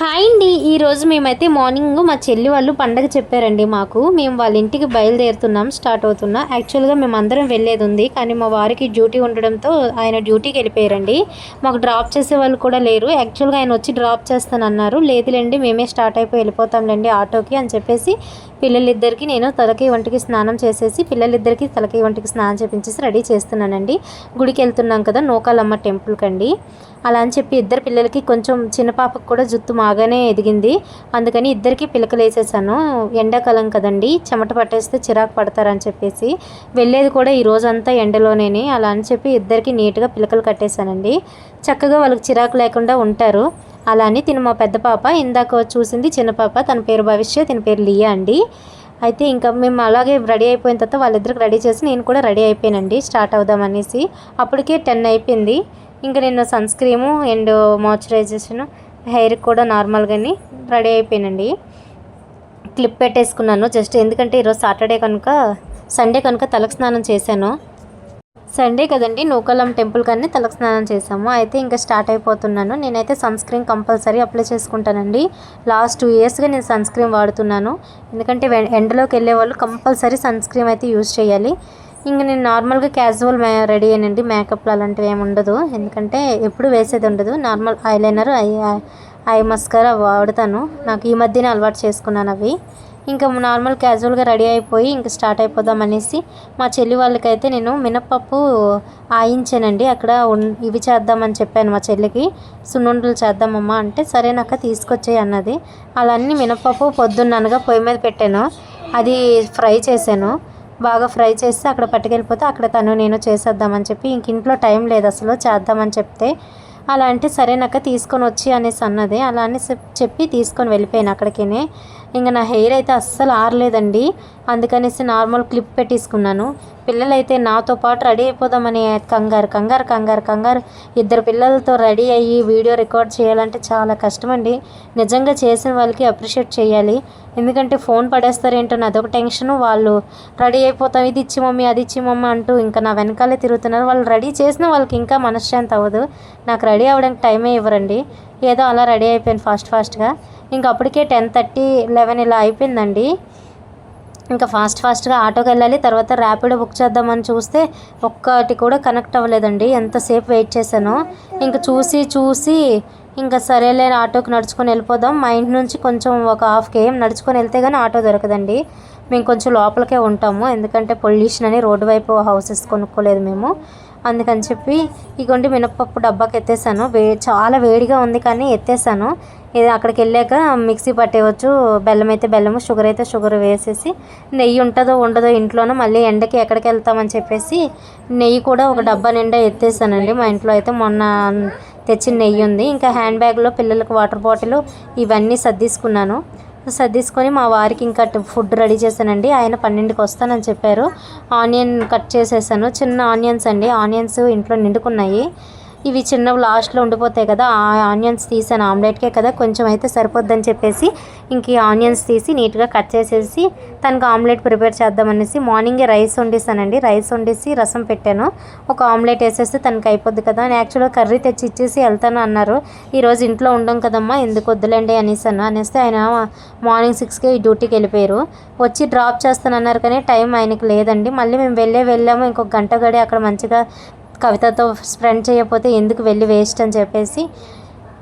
Hi అండి. ఈరోజు మేమైతే మార్నింగ్ మా చెల్లి వాళ్ళు పండగ చెప్పారండి మాకు. మేము వాళ్ళ ఇంటికి బయలుదేరుతున్నాం స్టార్ట్ అవుతున్నా. యాక్చువల్గా మేము అందరం వెళ్ళేది ఉంది కానీ మా వారికి డ్యూటీ ఉండడంతో ఆయన డ్యూటీకి వెళ్ళిపోయారండి. మాకు డ్రాప్ చేసే వాళ్ళు కూడా లేరు. యాక్చువల్గా ఆయన వచ్చి డ్రాప్ చేస్తానన్నారు లేదులేండి మేమే స్టార్ట్ అయిపోయి వెళ్ళిపోతాంలేండి ఆటోకి అని చెప్పేసి పిల్లలిద్దరికి నేను తలకి వంటికి స్నానం చేసేసి పిల్లలిద్దరికి తలకి వంటికి స్నానం చేపించేసి రెడీ చేస్తున్నానండి. గుడికి వెళ్తున్నాం కదా నోకాలమ్మ టెంపుల్కి అండి అలా అని చెప్పి ఇద్దరు పిల్లలకి కొంచెం చిన్న పాపకు కూడా జుత్తు మాగానే ఎదిగింది. అందుకని ఇద్దరికి పిలకలు వేసేసాను ఎండాకాలం కదండి చెమట పట్టేస్తే చిరాకు పడతారని చెప్పేసి. వెళ్ళేది కూడా ఈ రోజంతా ఎండలోనే అలా అని చెప్పి ఇద్దరికి నీట్గా పిలకలు కట్టేశానండి. చక్కగా వాళ్ళకి చిరాకు లేకుండా ఉంటారు. అలా అని తిను మా పెద్ద పాప ఇందాక చూసింది చిన్న పాప. తన పేరు భవిష్య తన పేరు లియా అండి. అయితే ఇంకా మేము అలాగే రెడీ అయిపోయిన తర్వాత వాళ్ళిద్దరికి రెడీ చేసి నేను కూడా రెడీ అయిపోయానండి. స్టార్ట్ అవుదాం అనేసి. అప్పటికే టెన్ అయిపోయింది. ఇంకా నేను sunscreen and moisturization hair కూడా నార్మల్గానే రెడీ అయిపోయానండి క్లిప్ పెట్టేసుకున్నాను. జస్ట్ ఎందుకంటే ఈరోజు సాటర్డే కనుక సండే కనుక తలకు స్నానం చేశాను. సండే కదండి నూకలం టెంపుల్ కానీ తలకు స్నానం చేసాము అయితే ఇంకా స్టార్ట్ అయిపోతున్నాను. నేనైతే సన్ స్క్రీన్ కంపల్సరీ అప్లై చేసుకుంటానండి. లాస్ట్ టూ ఇయర్స్గా నేను సన్ స్క్రీన్ వాడుతున్నాను. ఎందుకంటే వె- ఎండలోకి వెళ్ళే వాళ్ళు కంపల్సరీ సన్ స్క్రీన్ అయితే యూజ్ చేయాలి. ఇంకా నేను నార్మల్గా క్యాజువల్ మే రెడీ అయ్యానండి. మేకప్లు అలాంటివి ఏమి ఉండదు. ఎందుకంటే ఎప్పుడు వేసేది ఉండదు. Normal eyeliner eye eye mascara వాడతాను. నాకు ఈ మధ్యనే అలవాటు చేసుకున్నాను అవి. ఇంకా నార్మల్ క్యాజువల్గా రెడీ అయిపోయి ఇంకా స్టార్ట్ అయిపోదాం అనేసి మా చెల్లి వాళ్ళకైతే నేను మినప్పప్పు ఆయించానండి. అక్కడ ఇవి చేద్దామని చెప్పాను మా చెల్లికి. సున్నుండలు చేద్దామమ్మా అంటే సరేనక్క తీసుకొచ్చేయి అన్నది. అలా అన్ని మినప్పప్పు పొద్దున్ననగా పొయ్యి మీద పెట్టాను. అది ఫ్రై చేశాను. బాగా ఫ్రై చేసి అక్కడ పట్టుకెళ్ళిపోతే అక్కడ తను నేను చేసేద్దామని చెప్పి ఇంక ఇంట్లో టైం లేదు అసలు చేద్దామని చెప్తే అలా అంటే సరేనక్క తీసుకొని వచ్చి అనేసి అన్నది. అలా అని చెప్పి తీసుకొని వెళ్ళిపోయాను అక్కడికినే. ఇంకా నా హెయిర్ అయితే అస్సలు ఆరలేదండి. అందుకనేసి నార్మల్ క్లిప్ పెట్టేసుకున్నాను. పిల్లలైతే నాతో పాటు రెడీ అయిపోదామని కంగారు కంగారు కంగారు కంగారు. ఇద్దరు పిల్లలతో రెడీ అయ్యి వీడియో రికార్డ్ చేయాలంటే చాలా కష్టమండి. నిజంగా చేసిన వాళ్ళకి అప్రిషియేట్ చేయాలి. ఎందుకంటే ఫోన్ పడేస్తారేంటో నా అదొక టెన్షన్. వాళ్ళు రెడీ అయిపోతాం ఇది ఇచ్చి మమ్మీ అది ఇచ్చి మమ్మీ అంటూ ఇంకా నా వెనకాలే తిరుగుతున్నారు. వాళ్ళు రెడీ చేసిన వాళ్ళకి ఇంకా మనశ్శాంతి అవ్వదు. నాకు రెడీ అవ్వడానికి టైమే ఇవ్వరండి. ఏదో అలా రెడీ అయిపోయాను ఫాస్ట్ ఫాస్ట్గా. ఇంకా అప్పటికే టెన్ థర్టీ లెవెన్ ఇలా అయిపోయిందండి. ఇంకా ఫాస్ట్ ఫాస్ట్గా ఆటోకి వెళ్ళాలి తర్వాత ర్యాపిడో బుక్ చేద్దామని చూస్తే ఒక్కటి కూడా కనెక్ట్ అవ్వలేదండి. ఎంతసేపు వెయిట్ చేశానో. ఇంకా చూసి చూసి ఇంకా సరేలే ఆటోకి నడుచుకొని వెళ్ళిపోదాం. మా ఇంటి నుంచి కొంచెం ఒక హాఫ్ కేఎం నడుచుకొని వెళ్తే కానీ ఆటో దొరకదండి. మేము కొంచెం లోపలికే ఉంటాము. ఎందుకంటే పొల్యూషన్ అని రోడ్డు వైపు హౌసెస్ కొనుక్కోలేదు మేము. అందుకని చెప్పి ఇగోండి మినప్పప్పు డబ్బాకి ఎత్తేసాను. వే చాలా వేడిగా ఉంది కానీ ఎత్తేసాను. ఇది అక్కడికి వెళ్ళాక మిక్సీ పట్టేయవచ్చు బెల్లం అయితే బెల్లము షుగర్ అయితే షుగర్ వేసేసి నెయ్యి ఉంటుందో ఉండదో ఇంట్లోనో మళ్ళీ ఎండకి ఎక్కడికి వెళ్తామని చెప్పేసి నెయ్యి కూడా ఒక డబ్బా నిండా ఎత్తేసానండి. మా ఇంట్లో అయితే మొన్న తెచ్చిన నెయ్యి ఉంది. ఇంకా హ్యాండ్ బ్యాగ్లో పిల్లలకు వాటర్ బాటిల్ ఇవన్నీ సర్దీసుకున్నాను. సర్దీసుకొని మా వారికి ఇంకా ఫుడ్ రెడీ చేశానండి. ఆయన పన్నెండుకి వస్తానని చెప్పారు. ఆనియన్ కట్ చేసేసాను. చిన్న ఆనియన్స్ అండి. ఆనియన్స్ ఇంట్లో నిండుకున్నాయి. ఇవి చిన్నవి లాస్ట్లో ఉండిపోతాయి కదా ఆ ఆనియన్స్ తీసాను ఆమ్లెట్కే కదా కొంచెం అయితే సరిపోద్దని చెప్పేసి ఇంక ఈ ఆనియన్స్ తీసి నీట్గా కట్ చేసేసి తనకు ఆమ్లెట్ ప్రిపేర్ చేద్దామనేసి మార్నింగే రైస్ వండిస్తానండి రైస్ వండేసి రసం పెట్టాను. ఒక ఆమ్లెట్ వేసేస్తే తనకి అయిపోద్ది కదా అని యాక్చువల్గా కర్రీ తెచ్చి ఇచ్చేసి వెళ్తాను అన్నారు. ఈరోజు ఇంట్లో ఉండం కదమ్మా ఎందుకు వద్దులేండి అనేసాను అనేస్తే ఆయన మార్నింగ్ సిక్స్కే డ్యూటీకి వెళ్ళిపోయారు. వచ్చి డ్రాప్ చేస్తానన్నారు కానీ టైం ఆయనకి లేదండి. మళ్ళీ మేము వెళ్ళే వెళ్ళాము. ఇంకొక గంట గడి అక్కడ మంచిగా కవితతో స్ప్రెండ్ చేయకపోతే ఎందుకు వెళ్ళి వేస్ట్ అని చెప్పేసి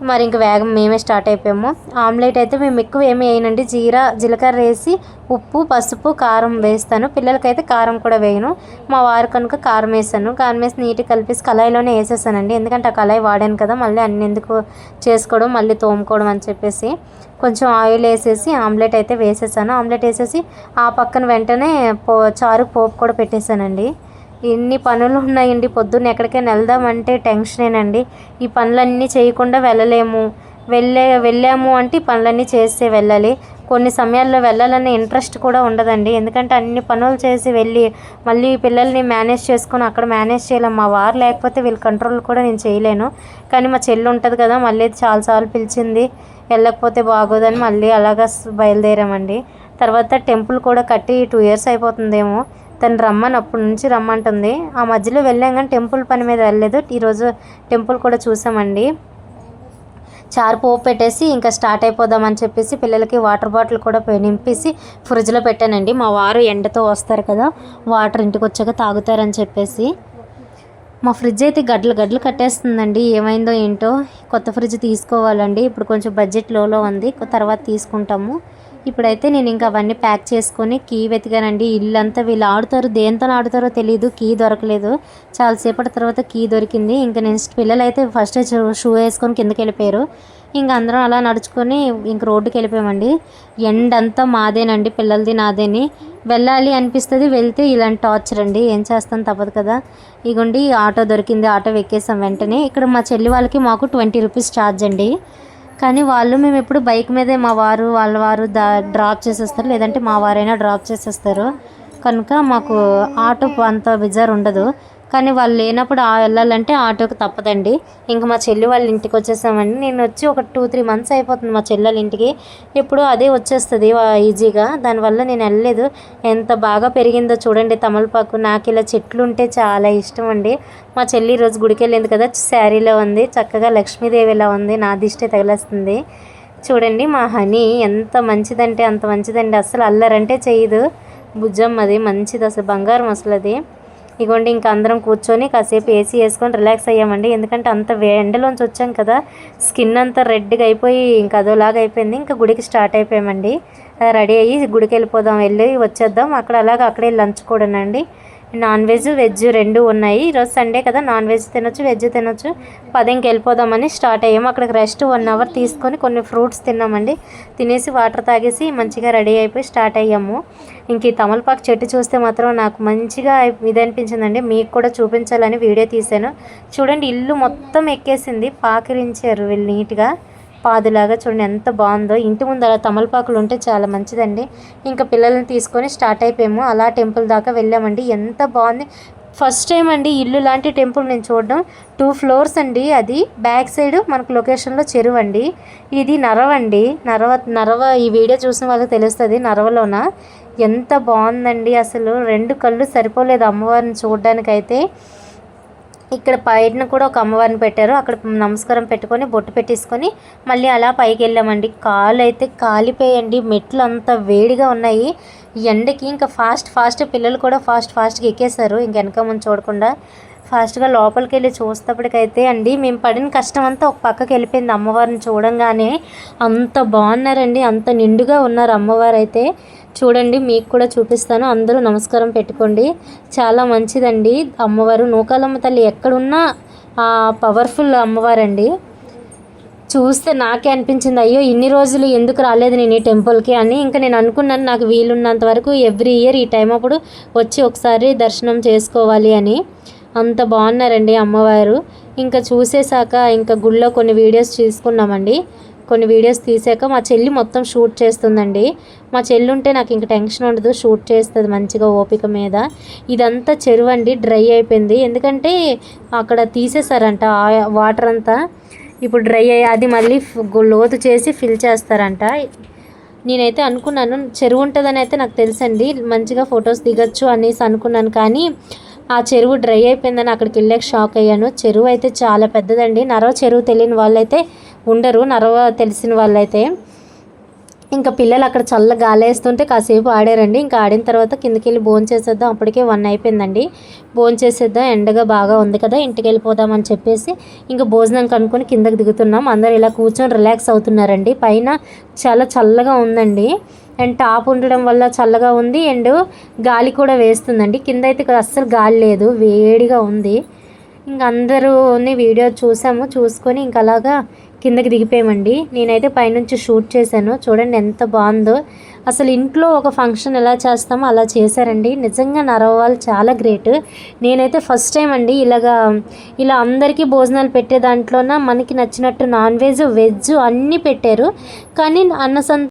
మరి ఇంక వేగం మేమే స్టార్ట్ అయిపోయాము. ఆమ్లెట్ అయితే మేము ఎక్కువ ఏమి వేయనండి. జీరా జీలకర్ర వేసి ఉప్పు పసుపు కారం వేస్తాను. పిల్లలకైతే కారం కూడా వేయను. మా వారు కనుక కారం వేసాను కారం వేసి నీట్గా కలిపేసి కళాయిలోనే వేసేసానండి ఎందుకంటే ఆ కళాయి వాడాను కదా మళ్ళీ అన్ని ఎందుకు చేసుకోవడం మళ్ళీ తోముకోవడం అని చెప్పేసి కొంచెం ఆయిల్ వేసేసి ఆమ్లెట్ అయితే వేసేసాను ఆమ్లెట్ వేసేసి ఆ పక్కన వెంటనే పో చారు పోపు కూడా పెట్టేశానండి ఎన్ని పనులు ఉన్నాయండి? పొద్దున్న ఎక్కడికైనా వెళ్దామంటే టెన్షనేనండి. ఈ పనులన్నీ చేయకుండా వెళ్ళలేము. వెళ్ళే వెళ్ళాము అంటే ఈ పనులన్నీ చేస్తే వెళ్ళాలి. కొన్ని సమయాల్లో వెళ్ళాలనే ఇంట్రెస్ట్ కూడా ఉండదండి. ఎందుకంటే అన్ని పనులు చేసి వెళ్ళి మళ్ళీ పిల్లల్ని మేనేజ్ చేసుకుని అక్కడ మేనేజ్ చేయలేం. మా వారు లేకపోతే వీళ్ళ కంట్రోల్ కూడా నేను చేయలేను. కానీ మా చెల్లి ఉంటుంది కదా మళ్ళీ చాలాసార్లు పిలిచింది వెళ్ళకపోతే బాగోదని మళ్ళీ అలాగా బయలుదేరామండి. తర్వాత టెంపుల్ కూడా కట్టి టూ ఇయర్స్ అయిపోతుందేమో. తను రమ్మని అప్పటి నుంచి రమ్మంటుంది. ఆ మధ్యలో వెళ్ళాం కానీ టెంపుల్ పని మీద వెళ్ళలేదు. ఈరోజు టెంపుల్ కూడా చూసామండి. చారు పోపు పెట్టేసి ఇంకా స్టార్ట్ అయిపోదామని చెప్పేసి పిల్లలకి వాటర్ బాటిల్ కూడా నింపేసి ఫ్రిడ్జ్లో పెట్టానండి. మా వారు ఎండతో వస్తారు కదా వాటర్ ఇంటికి వచ్చాక తాగుతారని చెప్పేసి. మా ఫ్రిడ్జ్ అయితే గడ్డలు గడ్డలు కట్టేస్తుందండి. ఏమైందో ఏంటో కొత్త ఫ్రిడ్జ్ తీసుకోవాలండి. ఇప్పుడు కొంచెం బడ్జెట్ లోలో ఉంది. తర్వాత తీసుకుంటాము. ఇప్పుడైతే నేను ఇంకా అవన్నీ ప్యాక్ చేసుకొని కీ వెతికానండి. ఇల్లంతా వీళ్ళు ఆడుతారు దేంతో ఆడుతారో తెలియదు కీ దొరకలేదు. చాలాసేపటి తర్వాత కీ దొరికింది. ఇంకా నేను పిల్లలు అయితే ఫస్ట్ షూ వేసుకొని కిందకి వెళ్ళిపోయారు. ఇంకా అందరం అలా నడుచుకొని ఇంక రోడ్డుకి వెళ్ళిపోయామండి. ఎండంతా మాదేనండి పిల్లలది నాదేని. వెళ్ళాలి అనిపిస్తుంది వెళ్తే ఇలాంటి టార్చర్ అండి. ఏం చేస్తాం తప్పదు కదా. ఇగుండి ఆటో దొరికింది ఆటో ఎక్కేసాం వెంటనే. ఇక్కడ మా చెల్లి వాళ్ళకి మాకు ట్వంటీ రూపీస్ ఛార్జ్ అండి. కానీ వాళ్ళు మేము ఎప్పుడు బైక్ మీదే మా వారు వాళ్ళ వారు దా డ్రాప్ చేసేస్తారు. లేదంటే మా వారైనా డ్రాప్ చేసేస్తారు. కనుక మాకు ఆటో అంత బిజార్ ఉండదు. కానీ వాళ్ళు లేనప్పుడు ఆ వెళ్ళాలంటే ఆటోకి తప్పదండి. ఇంకా మా చెల్లి వాళ్ళ ఇంటికి వచ్చేసామండి. నేను వచ్చి ఒక టూ త్రీ మంత్స్ అయిపోతుంది మా చెల్లెల ఇంటికి. ఇప్పుడు అదే వచ్చేస్తుంది ఈజీగా. దానివల్ల నేను వెళ్ళలేదు. ఎంత బాగా పెరిగిందో చూడండి తమలపాకు. నాకు ఇలా చెట్లు ఉంటే చాలా ఇష్టం అండి. మా చెల్లి ఈరోజు గుడికి వెళ్ళింది కదా శారీలో ఉంది. చక్కగా లక్ష్మీదేవిలా ఉంది. నా దిష్టి తగిలేస్తుంది. చూడండి మా హనీ ఎంత మంచిదంటే అంత మంచిదండి. అసలు అల్లరంటే చేయదు. భుజం అది మంచిది. అసలు బంగారం అసలు అది. ఇగోండి ఇంకా అందరం కూర్చొని కాసేపు ఏసీ వేసుకొని రిలాక్స్ అయ్యామండి. ఎందుకంటే అంత ఎండలోంచి వచ్చాం కదా స్కిన్ అంతా రెడ్గా అయిపోయి ఇంకా అదోలాగా అయిపోయింది. ఇంకా గుడికి స్టార్ట్ అయిపోయామండి. రెడీ అయ్యి గుడికి వెళ్ళిపోదాం వెళ్ళి వచ్చేద్దాం. అక్కడ అలాగ అక్కడే లంచ్ కూడానండి. నాన్ వెజ్ వెజ్ రెండు ఉన్నాయి. ఈరోజు సండే కదా నాన్ వెజ్ తినొచ్చు వెజ్ తినొచ్చు. పదింకి వెళ్ళిపోదామని స్టార్ట్ అయ్యాము. అక్కడికి రెస్ట్ వన్ అవర్ తీసుకొని కొన్ని ఫ్రూట్స్ తిన్నామండి. తినేసి వాటర్ తాగేసి మంచిగా రెడీ అయిపోయి స్టార్ట్ అయ్యాము. ఇంక ఈ తమలపాకు చెట్టు చూస్తే మాత్రం నాకు మంచిగా ఇది అనిపించిందండి. మీకు కూడా చూపించాలని వీడియో తీశాను. చూడండి ఇల్లు మొత్తం ఎక్కేసింది. పాకిరించారు వీళ్ళు నీట్గా. పాదులాగా చూడండి ఎంత బాగుందో. ఇంటి ముందు అలా తమలపాకులు ఉంటే చాలా మంచిదండి. ఇంకా పిల్లల్ని తీసుకొని స్టార్ట్ అయిపోయాము. అలా టెంపుల్ దాకా వెళ్ళామండి. ఎంత బాగుంది. ఫస్ట్ టైం అండి ఇల్లు లాంటి టెంపుల్ నేను చూడడం. టూ ఫ్లోర్స్ అండి అది. బ్యాక్ సైడ్ మనకు లొకేషన్లో చెరువు అండి. ఇది నరవ అండి. నరవ నరవ ఈ వీడియో చూసిన వాళ్ళకి తెలుస్తుంది నరవలోన. ఎంత బాగుందండి అసలు. రెండు కళ్ళు సరిపోలేదు అమ్మవారిని చూడడానికైతే. ఇక్కడ పైన కూడా ఒక అమ్మవారిని పెట్టారు. అక్కడ నమస్కారం పెట్టుకొని బొట్టు పెట్టేసుకొని మళ్ళీ అలా పైకి వెళ్ళామండి. కాలు అయితే కాలిపోయండి మెట్లు అంత వేడిగా ఉన్నాయి. ఎండకి ఇంకా ఫాస్ట్ ఫాస్ట్ పిల్లలు కూడా ఫాస్ట్ ఫాస్ట్గా ఎక్కేశారు. ఇంక వెనక ముందు చూడకుండా ఫాస్ట్గా లోపలికి వెళ్ళి చూసేటప్పటికైతే అండి మేము పడిన కష్టం అంతా ఒక పక్కకి వెళ్ళిపోయింది అమ్మవారిని చూడంగానే. అంత బాగున్నారండి అంత నిండుగా ఉన్నారు అమ్మవారు అయితే చూడండి మీకు కూడా చూపిస్తాను అందరూ నమస్కారం పెట్టుకోండి. చాలా మంచిదండి అమ్మవారు. నూకాలమ్మ తల్లి ఎక్కడున్నా ఆ పవర్ఫుల్ అమ్మవారండి. చూస్తే నాకే అనిపించింది అయ్యో ఇన్ని రోజులు ఎందుకు రాలేదు నేను ఈ టెంపుల్కి అని. ఇంకా నేను అనుకున్నాను నాకు వీలున్నంత వరకు ఎవ్రీ ఇయర్ ఈ టైం అప్పుడు వచ్చి ఒకసారి దర్శనం చేసుకోవాలి అని. అంత బాగున్నారండి అమ్మవారు. ఇంకా చూసేశాక ఇంకా గుళ్ళో కొన్ని వీడియోస్ తీసుకున్నామండి. కొన్ని వీడియోస్ తీసాక మా చెల్లి మొత్తం షూట్ చేస్తుందండి. మా చెల్లి ఉంటే నాకు ఇంక టెన్షన్ ఉండదు షూట్ చేస్తుంది మంచిగా ఓపిక మీద. ఇదంతా చెరువు అండి డ్రై అయిపోయింది. ఎందుకంటే అక్కడ తీసేశారంట ఆ వాటర్ అంతా. ఇప్పుడు డ్రై అయ్యి అది మళ్ళీ లోతు చేసి ఫిల్ చేస్తారంట. నేనైతే అనుకున్నాను చెరువు ఉంటుందని అయితే నాకు తెలుసండి. మంచిగా ఫొటోస్ దిగచ్చు అనేసి అనుకున్నాను. కానీ ఆ చెరువు డ్రై అయిపోయిందని అక్కడికి వెళ్ళాక షాక్ అయ్యాను. చెరువు అయితే చాలా పెద్దదండి. నరవ చెరువు తెలియని వాళ్ళైతే ఉండరు. నరవ తెలిసిన వాళ్ళైతే ఇంకా పిల్లలు అక్కడ చల్ల గాలి వేస్తుంటే కాసేపు ఆడారండి. ఇంకా ఆడిన తర్వాత కిందకి వెళ్ళి భోజనం చేసేద్దాం. అప్పటికే వన్ అయిపోయిందండి. భోజనం చేసేద్దాం. ఎండగా బాగా ఉంది కదా ఇంటికి వెళ్ళిపోదాం అని చెప్పేసి ఇంకా భోజనం కనుక్కొని కిందకి దిగుతున్నాం. అందరు ఇలా కూర్చొని రిలాక్స్ అవుతున్నారండి. పైన చాలా చల్లగా ఉందండి. అండ్ టాప్ ఉండడం వల్ల చల్లగా ఉంది. అండ్ గాలి కూడా వేస్తుందండి. కింద అయితే ఇక్కడ అస్సలు గాలి లేదు. వేడిగా ఉంది. ఇంక అందరూ వీడియో చూసాము. చూసుకొని ఇంక అలాగా కిందకి దిగిపోయామండి. నేనైతే పైనుంచి షూట్ చేశాను. చూడండి ఎంత బాగుందో. అసలు ఇంట్లో ఒక ఫంక్షన్ ఎలా చేస్తామో అలా చేశారండి. నిజంగా నరవాలి చాలా గ్రేట్. నేనైతే ఫస్ట్ టైం అండి ఇలాగా ఇలా అందరికీ భోజనాలు పెట్టే దాంట్లోన మనకి నచ్చినట్టు నాన్ వెజ్ వెజ్ అన్నీ పెట్టారు. కానీ అన్న సంత